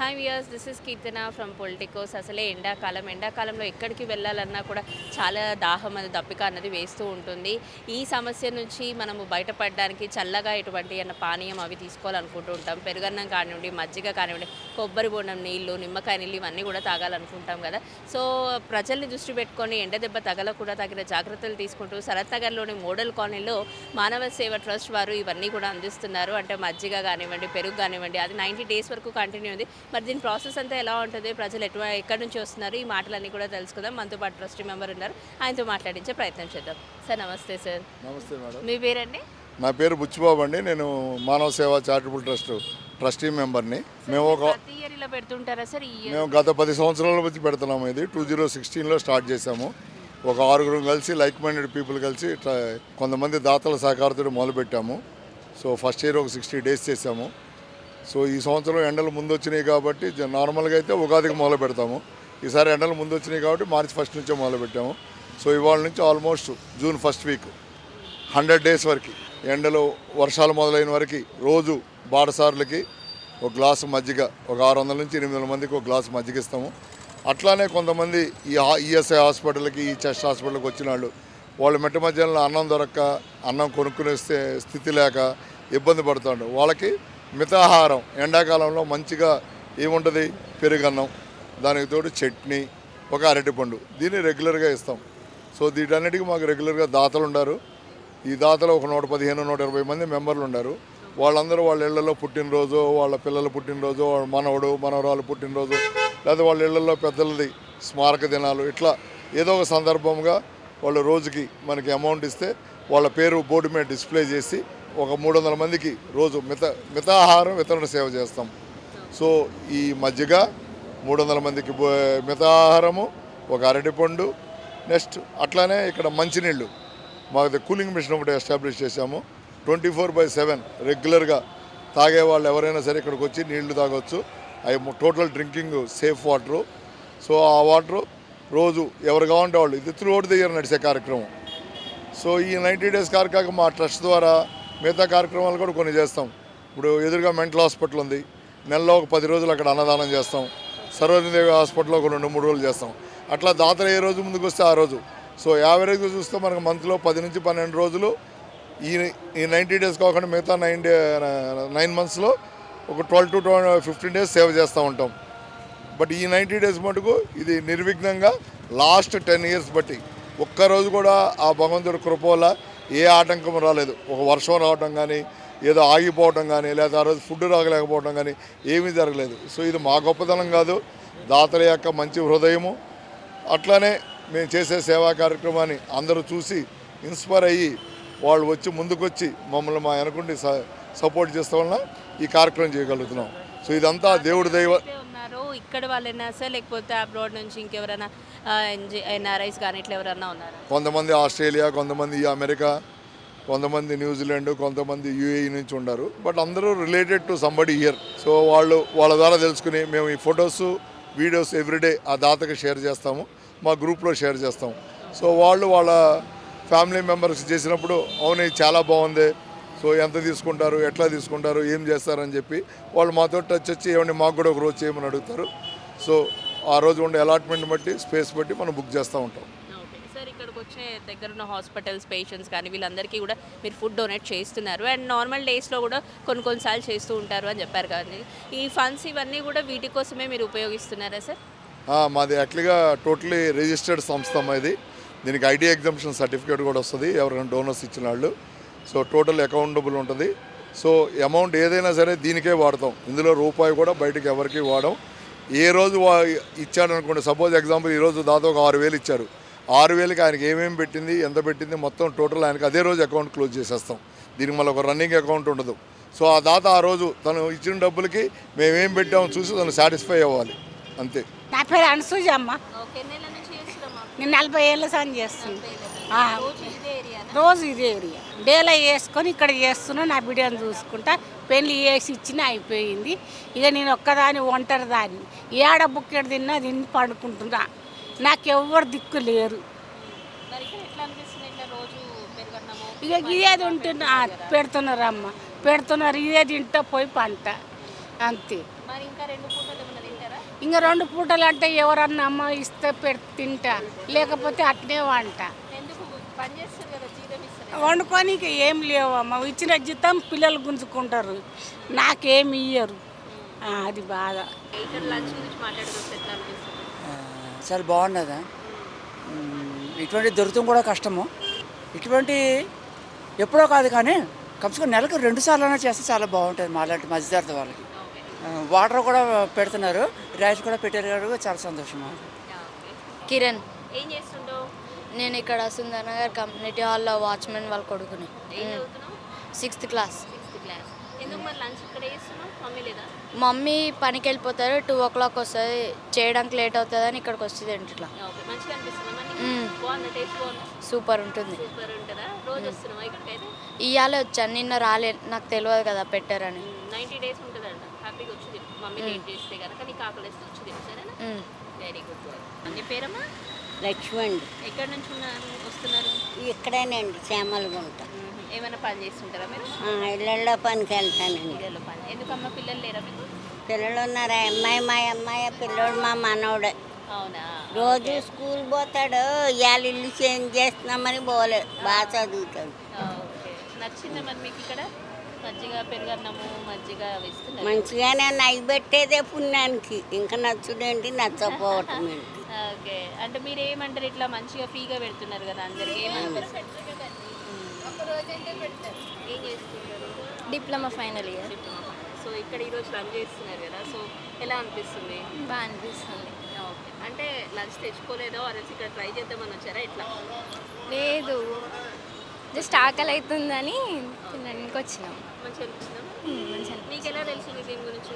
Hi viewers this is Keerthana from Politicos అసలే ఎండాకాలం ఎండాకాలంలో ఎక్కడికి వెళ్ళాలన్నా కూడా చాలా దాహం అది దప్పిక అన్నది వేస్తూ ఉంటుంది. ఈ సమస్య నుంచి మనము బయటపడడానికి చల్లగా ఎటువంటి అన్న పానీయం అవి తీసుకోవాలనుకుంటూ ఉంటాం. పెరుగన్నం కానివ్వండి మజ్జిగ కానివ్వండి కొబ్బరి బోండం నీళ్ళు నిమ్మకాయ నీళ్ళు ఇవన్నీ కూడా తాగాలనుకుంటాం కదా. సో ప్రజల్ని దృష్టి పెట్టుకొని ఎండ దెబ్బ తగలకుండా తగిన జాగ్రత్తలు తీసుకుంటూ శరత్ నగర్లోని మోడల్ కాలనీలో మానవ సేవ ట్రస్ట్ వారు ఇవన్నీ కూడా అందిస్తున్నారు. అంటే మజ్జిగ కానివ్వండి పెరుగు కానివ్వండి అది నైంటీ డేస్ వరకు కంటిన్యూ ఉంది. మరి దీని ప్రాసెస్ అంతా ఎలా ఉంటుంది? ప్రజలు ఎటు ఎక్కడి నుంచి వస్తున్నారు? ఈ మాటలన్నీ కూడా తెలుసుకుందాం. మనతో పాటు ట్రస్టీ మెంబర్ ఉన్నారు. ఆయనతో మాట్లాడించే ప్రయత్నం చేద్దాం. సార్ నమస్తే సార్. నమస్తే మేడం. మీ పేరండి? నా పేరు బుచ్చిబాబు అండి. నేను మానవ సేవా చారిటబుల్ ట్రస్ట్ ట్రస్టీ మెంబర్ని. మేము ఒక పెడుతుంటారా సార్? మేము గత పది సంవత్సరాల నుంచి పెడుతున్నాము ఇది. టూ జీరో సిక్స్టీన్లో స్టార్ట్ చేసాము ఒక ఆరుగురు కలిసి లైక్ మైండెడ్ పీపుల్ కలిసి కొంతమంది దాతల సహకారంతో మొదలుపెట్టాము. సో ఫస్ట్ ఇయర్ ఒక సిక్స్టీ డేస్ చేసాము సో ఈ సంవత్సరం ఎండలు ముందు వచ్చినాయి కాబట్టి నార్మల్గా అయితే ఉగాదికి మొదలు పెడతాము. ఈసారి ఎండలు ముందు వచ్చినాయి కాబట్టి మార్చి ఫస్ట్ నుంచే మొదలు పెట్టాము. సో ఇవాళ నుంచి almost June first week hundred days వరకు ఎండలు వర్షాలు మొదలైన వరకు రోజు బాటసారులకి ఒక గ్లాసు మజ్జిగ ఒక ఆరు వందల నుంచి ఎనిమిది వందల మందికి ఒక గ్లాసు మజ్జిగ ఇస్తాము. అట్లానే కొంతమంది ఈ ఈఎస్ఐ హాస్పిటల్కి ఈ చెస్ట్ హాస్పిటల్కి వచ్చిన వాళ్ళు వాళ్ళు మెట్ట మధ్యాహ్నంలో అన్నం దొరక్క అన్నం కొనుక్కునే స్థితి లేక ఇబ్బంది పడుతుండ్రు వాళ్ళకి మితాహారం. ఎండాకాలంలో మంచిగా ఏముంటుంది? పెరుగన్నం దానికి తోడు చట్నీ ఒక అరటిపండు. దీన్ని రెగ్యులర్గా ఇస్తాం. సో వీటన్నిటికీ మాకు రెగ్యులర్గా దాతలు ఉన్నారు ఈ దాతలు ఒక నూట పదిహేను నూట ఇరవై మంది మెంబర్లు ఉన్నారు వాళ్ళందరూ వాళ్ళ ఇళ్ళలో పుట్టినరోజు వాళ్ళ పిల్లల పుట్టినరోజు వాళ్ళ మనవడు మనవరాలు పుట్టినరోజు లేదా వాళ్ళ ఇళ్ళలో పెద్దలది స్మారక దినాలు ఇట్లా ఏదో ఒక సందర్భంగా వాళ్ళు రోజుకి మనకి అమౌంట్ ఇస్తే వాళ్ళ పేరు బోర్డు మీద డిస్ప్లే చేసి ఒక మూడు వందల మందికి రోజు మిత మితాహారం వితరణ సేవ చేస్తాం. సో ఈ మజ్జిగ మూడు వందల మందికి మితాహారము ఒక అరటిపండు నెక్స్ట్ అట్లానే ఇక్కడ మంచినీళ్ళు. మాకు కూలింగ్ మిషన్ ఒకటి ఎస్టాబ్లిష్ చేశాము. ట్వంటీ ఫోర్ బై సెవెన్ రెగ్యులర్గా తాగే వాళ్ళు ఎవరైనా సరే ఇక్కడికి వచ్చి నీళ్ళు తాగొచ్చు. అవి total drinking safe water. So ఆ వాటరు రోజు ఎవరు కావాలంటే వాళ్ళు ఇది త్రూ అవుట్ ద ఇయర్ నడిచే కార్యక్రమం. సో ఈ నైంటీ డేస్ కార్యక్రమం మా ట్రస్ట్ ద్వారా మిగతా కార్యక్రమాలు కూడా కొన్ని చేస్తాం. ఇప్పుడు ఎదురుగా మెంటల్ హాస్పిటల్ ఉంది. నెలలో ఒక పది రోజులు అక్కడ అన్నదానం చేస్తాం. సరోజనదేవి హాస్పిటల్లో ఒక రెండు మూడు రోజులు చేస్తాం. అట్లా దాతర ఏ రోజు ముందుకు వస్తే ఆ రోజు. సో యావరేజ్గా చూస్తే మనకు మంత్లో పది నుంచి పన్నెండు రోజులు ఈ ఈ నైంటీ డేస్ కాకుండా మిగతా నైన్ డే నైన్ మంత్స్లో ఒక ట్వెల్వ్ టు ఫిఫ్టీన్ డేస్ సేవ చేస్తూ ఉంటాం. బట్ ఈ నైంటీ డేస్ మటుకు ఇది నిర్విఘ్నంగా లాస్ట్ టెన్ ఇయర్స్ బట్టి ఒక్కరోజు కూడా ఆ భగవంతుడి కృప వల్ల ఏ ఆటంకం రాలేదు. ఒక వర్షం రావటం కానీ ఏదో ఆగిపోవటం కానీ లేదా ఆ రోజు ఫుడ్ రాగలేకపోవటం కానీ ఏమీ జరగలేదు. సో ఇది మా గొప్పతనం కాదు. దాతల యొక్క మంచి హృదయము. అట్లానే మేము చేసే సేవా కార్యక్రమాన్ని అందరూ చూసి ఇన్స్పైర్ అయ్యి వాళ్ళు వచ్చి ముందుకొచ్చి మమ్మల్ని మా వెనకుండి స- సపోర్ట్ చేస్తాం వలన ఈ కార్యక్రమం చేయగలుగుతున్నాం. సో ఇదంతా దేవుడి దైవ ఇక్కడ వాళ్ళైనా సార్ లేకపోతే అబ్రాడ్ నుంచి ఇంకెవరైనా ఎన్ఆర్ఐస్ కానీ ఇట్లా ఎవరైనా ఉన్నారా? కొంతమంది ఆస్ట్రేలియా కొంతమంది అమెరికా కొంతమంది న్యూజిలాండ్ కొంతమంది యూఏఈ నుంచి ఉన్నారు బట్ అందరూ related to somebody year so వాళ్ళు వాళ్ళ ద్వారా తెలుసుకుని మేము ఈ ఫొటోస్ వీడియోస్ ఎవ్రీడే ఆ దాతకి షేర్ చేస్తాము మా గ్రూప్లో షేర్ చేస్తాము. సో వాళ్ళు వాళ్ళ ఫ్యామిలీ మెంబర్స్ చేసినప్పుడు అవును ఇది చాలా బాగుంది సో ఎంత తీసుకుంటారు ఎట్లా తీసుకుంటారు ఏం చేస్తారని చెప్పి వాళ్ళు మాతో టచ్ వచ్చి ఏమండి మాకు కూడా ఒక రోజు చేయమని అడుగుతారు. సో ఆ రోజు ఉండే అలాట్మెంట్ బట్టి స్పేస్ బట్టి మనం బుక్ చేస్తూ ఉంటాం. ఇక్కడికి వచ్చే దగ్గరున్న హాస్పిటల్స్ పేషెంట్స్ కానీ వీళ్ళందరికీ కూడా మీరు ఫుడ్ డొనేట్ చేస్తున్నారు. అండ్ నార్మల్ డేస్లో కూడా కొన్ని కొన్నిసార్లు చేస్తూ ఉంటారు అని చెప్పారు కానీ ఈ ఫండ్స్ ఇవన్నీ కూడా వీటి కోసమే మీరు ఉపయోగిస్తున్నారా సార్? మాది యాక్చువల్గా టోటలీ రిజిస్టర్డ్ సంస్థ ఇది దీనికి ఐటీ ఎగ్జామ్షన్ సర్టిఫికేట్ కూడా వస్తుంది. ఎవరైనా డోనర్స్ ఇచ్చిన వాళ్ళు సో టోటల్ అకౌంటబుల్ ఉంటుంది. సో అమౌంట్ ఏదైనా సరే దీనికే వాడతాం. ఇందులో రూపాయి కూడా బయటకు ఎవరికి వాడడం ఏ రోజు వా ఇచ్చాడు అనుకోండి సపోజ్ ఎగ్జాంపుల్ ఈరోజు దాదాపు ఆరు వేలు ఇచ్చారు. ఆరు వేలకి ఆయనకి ఏమేమి పెట్టింది ఎంత పెట్టింది మొత్తం టోటల్ ఆయనకి అదే రోజు అకౌంట్ క్లోజ్ చేసేస్తాం. దీనికి మళ్ళీ ఒక రన్నింగ్ అకౌంట్ ఉండదు. సో ఆ దాత ఆ రోజు తను ఇచ్చిన డబ్బులకి మేమేం పెట్టామో చూసి తను సాటిస్ఫై అవ్వాలి. అంతే. నా పేరు అనసూజ అమ్మ ఓకే నెల నుంచి చేస్తున్నామా నేను నలభై ఏళ్ళ సార్ చేస్తున్నా ఆ, రోజు ఇదే ఏరియా డేలా వేసుకొని ఇక్కడ చేస్తున్నా నా బిడ్డను చూసుకుంటా. పెళ్ళి వేసి ఇచ్చిన అయిపోయింది. ఇక నేను ఒక్కదాని ఒంటరి దాన్ని ఏడ బుక్కెడ తిన్నా తిని పడుకుంటున్నా. నాకెవ్వరు దిక్కు లేరు. ఇక ఇదేది ఉంటున్నా. పెడుతున్నారు అమ్మ. పెడుతున్నారు. ఇదే తింటా పోయి పంట. అంతే. మరి ఇంకా రెండు పూటలు అంటే ఎవరన్నా అమ్మ ఇస్తే పెడి తింటా. లేకపోతే అట్నే వంట. వండుకోనికి ఏం లేవమ్మ. ఇచ్చిన జీతం పిల్లలు గుంజుకుంటారు. నాకేమి ఇయ్యరు. అది బాధ. చాలా బాగున్నది? ఇటువంటి దొరకడం కూడా కష్టము. ఇటువంటి ఎప్పుడో కాదు కానీ కమ్సే నెలకు రెండు సార్లు అయినా చేస్తే చాలా బాగుంటుంది మాలాంటి మధ్యతరగతి వాళ్ళకి. వాటర్ కూడా పెడుతున్నారు రైస్ కూడా పెట్టారు కాబట్టి చాలా సంతోషం. కిరణ్. ఏం చేస్తుంటావు నేను ఇక్కడ సుందరనగర్ కమ్యూనిటీ హాల్లో వాచ్మెన్ వాళ్ళ కొడుకుని. సిక్స్త్ క్లాస్ మమ్మీ పనికి వెళ్ళిపోతారు టూ ఓ క్లాక్ వస్తుంది. చేయడానికి లేట్ అవుతుందని ఇక్కడికి వస్తుంది ఇట్లా. సూపర్ ఉంటుంది. ఇవాళే వచ్చాను నిన్న రాలే నాకు తెలియదు కదా పెట్టారని. వెరీ గుడ్ నీ పేరమ్మా? లక్ష్మండి ఎక్కడి నుంచి ఉన్నారు వస్తున్నారు? ఇక్కడేనండి శ్యామలగుంట ఏమైనా పని చేస్తుంటారా మీరు? ఇళ్ళల్లో పనికి వెళ్తానండి. పని. ఎందుకమ్మా పిల్లలు లేరా మీకు? పిల్లలు ఉన్నారా అమ్మాయి మా అమ్మాయి పిల్లోడు మా మనవడే. అవునా? రోజు స్కూల్ పోతాడు ఇవాళ ఇల్లు చేంజ్ చేస్తున్నామని పోలే బాగా చదువుతాడు. నచ్చిందా మరి మీకు ఇక్కడ? మజ్జిగ పెరుగన్నము మజ్జిగ ఇస్తున్నారు మంచిగానే నై పెట్టేదే పుణ్యానికి. ఇంకా నచ్చుడేంటి? నచ్చపోవటం ఏంటి? ఓకే. అంటే మీరు ఏమంటారు ఇట్లా మంచిగా ఫ్రీగా పెడుతున్నారు కదా అందరికి? ఏమంటారు ఏం చేస్తున్నారు డిప్లొమా ఫైనల్ ఇయర్. సో ఇక్కడ ఈరోజు లంచ్ చేస్తున్నారు కదా సో ఎలా అనిపిస్తుంది? బాగా అనిపిస్తుంది. ఓకే. అంటే లంచ్ తెచ్చుకోలేదో? అరసి ఇక్కడ ట్రై చేద్దామని వచ్చారా? ఇట్లా లేదు. జస్ట్ ఆకలి అవుతుందని తినడానికి వచ్చినాం మంచిగా అనిపిస్తుందా మీకు ఎలా తెలిసింది దీని గురించి?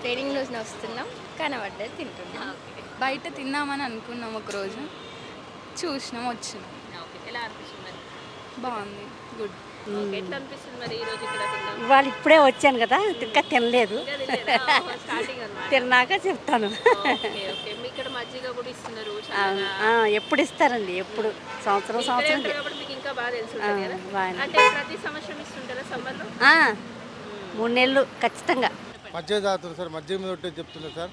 ట్రైనింగ్ రోజున వస్తున్నాం. కనబడ్డది తింటున్నాం. బయట తిందామని అనుకున్నాం ఒక రోజు చూసినాం వచ్చినాం. ఎలా అనిపిస్తుంది బాగుంది. గుడ్. ఓకే. ఎట్లా అనిపిస్తుంది మరి ఈరోజు ఇక్కడ తిన్నాం ఇవాళ ఇప్పుడే వచ్చాను కదా ఇంకా తినలేదు. తిన్నాక చెప్తాను. ఎప్పుడు ఇస్తారండి? ఎప్పుడు? సంవత్సరం సంవత్సరం ఉంటారు కాబట్టి మీకు ఇంకా బాగా తెలుసు ఉంటుంది కదా? బాగానే. అంటే ప్రతి సంవత్సరం ఇస్తుంటారా సమ్మర్లో? ఆ, మూడు నెలలు ఖచ్చితంగా. మధ్య తాగుతారు సార్ మధ్య మీద ఒకటే చెప్తున్నారు సార్.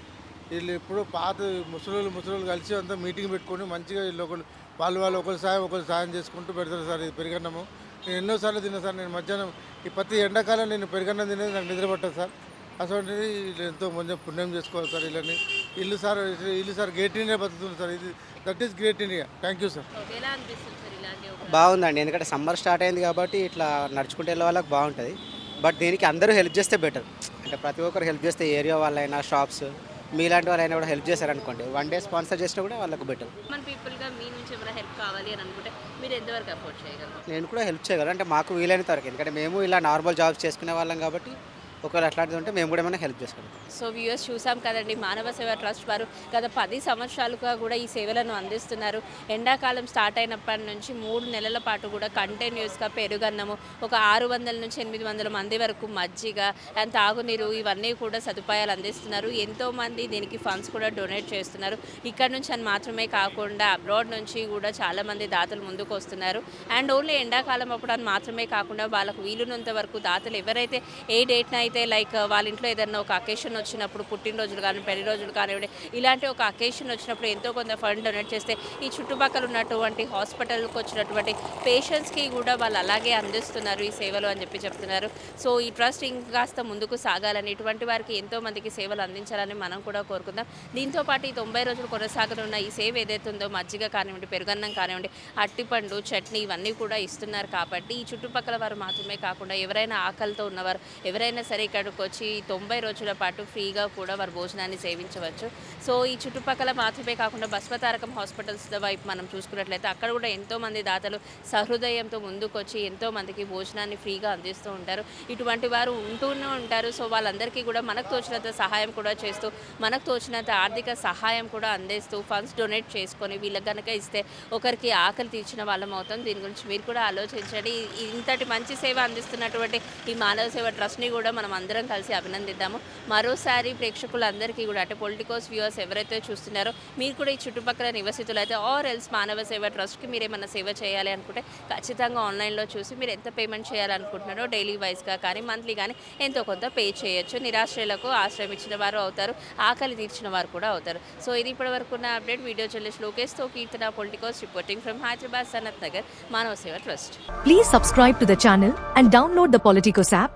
వీళ్ళు ఇప్పుడు పాత ముసలోళ్ళు ముసలోళ్ళు కలిసి అంతా మీటింగ్ పెట్టుకొని మంచిగా వీళ్ళు ఒకరు వాళ్ళు వాళ్ళు ఒకరు సాయం ఒకరు సాయం చేసుకుంటూ పెడతారు సార్ ఇది పెరుగన్నము. నేను ఎన్నోసార్లు తిన్నా సార్ నేను మధ్యాహ్నం ఈ ప్రతి ఎండాకాలం నేను పెరుగన్నం తినేది నాకు నిద్ర పట్టదు సార్. అటువంటిది వీళ్ళు ఎంతో కొంచెం పుణ్యం చేసుకోవాలి సార్ వీళ్ళని. ఇల్లు సార్ ఇల్లు సార్ గ్రేట్ ఇండియా బతుకుతుంది సార్ ఇది that is great India. Thank you sir. బాగుందండి. ఎందుకంటే సమ్మర్ స్టార్ట్ అయింది కాబట్టి ఇట్లా నడుచుకుంటూ వెళ్ళే వాళ్ళకి బాగుంటుంది. బట్ దీనికి అందరూ హెల్ప్ చేస్తే బెటర్. అంటే ప్రతి ఒక్కరు హెల్ప్ చేస్తే ఏరియా వాళ్ళైనా షాప్స్ మీలాంటి వాళ్ళైనా కూడా హెల్ప్ చేశారనుకోండి వన్ డే స్పాన్సర్ చేసినా కూడా వాళ్ళకి బెటర్. మన పీపుల్గా మీ నుంచి ఏమైనా హెల్ప్ కావాలి అని అనుకుంటే మీరు ఎంతవరకు అఫోర్డ్ చేయగలరు? నేను కూడా హెల్ప్ చేయగలను అంటే మాకు వీలైనంత వరకు. ఎందుకంటే మేము ఇలా నార్మల్ జాబ్స్ చేసుకునే వాళ్ళం కాబట్టి ఒకవేళ అట్లాంటిది ఉంటే మేము కూడా ఏమైనా హెల్ప్ చేసుకోగలుగుతాం సో వ్యూయర్స్ చూసాం కదండి మానవ సేవ ట్రస్ట్ వారు గత పది సంవత్సరాలుగా కూడా ఈ సేవలను అందిస్తున్నారు. ఎండాకాలం స్టార్ట్ అయినప్పటి నుంచి మూడు నెలల పాటు కూడా కంటిన్యూస్గా పెరుగన్నము. ఒక ఆరు వందల నుంచి ఎనిమిది వందల మంది వరకు మజ్జిగ అండ్ తాగునీరు ఇవన్నీ కూడా సదుపాయాలు అందిస్తున్నారు. ఎంతోమంది దీనికి ఫండ్స్ కూడా డొనేట్ చేస్తున్నారు. ఇక్కడ నుంచి అని మాత్రమే కాకుండా అబ్రాడ్ నుంచి కూడా చాలామంది దాతలు ముందుకు వస్తున్నారు. అండ్ ఓన్లీ ఎండాకాలం అప్పుడు అని మాత్రమే కాకుండా వాళ్ళకు వీలున్నంత వరకు దాతలు ఎవరైతే ఏ డేట్న అయితే లైక్ వాళ్ళ ఇంట్లో ఏదైనా ఒక అకేషన్ వచ్చినప్పుడు పుట్టినరోజులు కానీ పెళ్ళి రోజులు కానివ్వండి ఇలాంటి ఒక అకేషన్ వచ్చినప్పుడు ఎంతో కొంత ఫండ్ డొనేట్ చేస్తే ఈ చుట్టుపక్కల ఉన్నటువంటి హాస్పిటల్కి వచ్చినటువంటి పేషెంట్స్కి కూడా వాళ్ళు అలాగే అందిస్తున్నారు ఈ సేవలు అని చెప్పి చెప్తున్నారు. సో ఈ ట్రస్ట్ ఇంకాస్త ముందుకు సాగాలని ఇటువంటి వారికి ఎంతో మందికి సేవలు అందించాలని మనం కూడా కోరుకుందాం. దీంతో పాటు ఈ తొంభై రోజులు కొనసాగనున్న ఈ సేవ ఏదైతే ఉందో మజ్జిగ కానివ్వండి పెరుగన్నం కానివ్వండి అట్టిపండు చట్నీ ఇవన్నీ కూడా ఇస్తున్నారు కాబట్టి ఈ చుట్టుపక్కల వారు మాత్రమే కాకుండా ఎవరైనా ఆకలితో ఉన్నవారు ఎవరైనా సరే ఇక్కడికి వచ్చి తొంభై రోజుల పాటు ఫ్రీగా కూడా వారు భోజనాన్ని సేవించవచ్చు. సో ఈ చుట్టుపక్కల మాత్రమే కాకుండా బస్వతారకం హాస్పిటల్స్ వైపు మనం చూసుకున్నట్లయితే అక్కడ కూడా ఎంతోమంది దాతలు సహృదయంతో ముందుకొచ్చి ఎంతో మందికి భోజనాన్ని ఫ్రీగా అందిస్తూ ఉంటారు. ఇటువంటి వారు ఉంటూనే ఉంటారు. సో వాళ్ళందరికీ కూడా మనకు తోచినంత సహాయం కూడా చేస్తూ మనకు తోచినంత ఆర్థిక సహాయం కూడా అందిస్తూ ఫండ్స్ డొనేట్ చేసుకొని వీళ్ళకి కనుక ఇస్తే ఒకరికి ఆకలి తీర్చిన వాళ్ళం అవుతాం. దీని గురించి మీరు కూడా ఆలోచించండి. ఇంతటి మంచి సేవ అందిస్తున్నటువంటి ఈ మానవ సేవ ట్రస్ట్ని కూడా మనం మనం అందరం కలిసి అభినందిద్దాము. మరోసారి ప్రేక్షకులందరికీ కూడా అంటే పొలిటికోస్ వ్యూవర్స్ ఎవరైతే చూస్తున్నారో మీరు కూడా ఈ చుట్టుపక్కల నివసితులు అయితే ఆర్ ఎల్స్ మానవ సేవ ట్రస్ట్కి మీరు ఏమైనా సేవ చేయాలి అనుకుంటే ఖచ్చితంగా ఆన్లైన్లో చూసి మీరు ఎంత పేమెంట్ చేయాలనుకుంటున్నారో డైలీ వైజ్గా కానీ మంత్లీ కానీ ఎంతో కొంత పే చేయొచ్చు. నిరాశ్రయులకు ఆశ్రయం ఇచ్చిన వారు అవుతారు ఆకలి తీర్చిన వారు కూడా అవుతారు. సో ఇది ఇప్పటి వరకు ఉన్న అప్డేట్. వీడియో చెల్లెస్ లోకేష్తో Keerthana Politicos reporting from Hyderabad Sanath Nagar Manava Seva trust. Please subscribe to the channel and download the Politicos app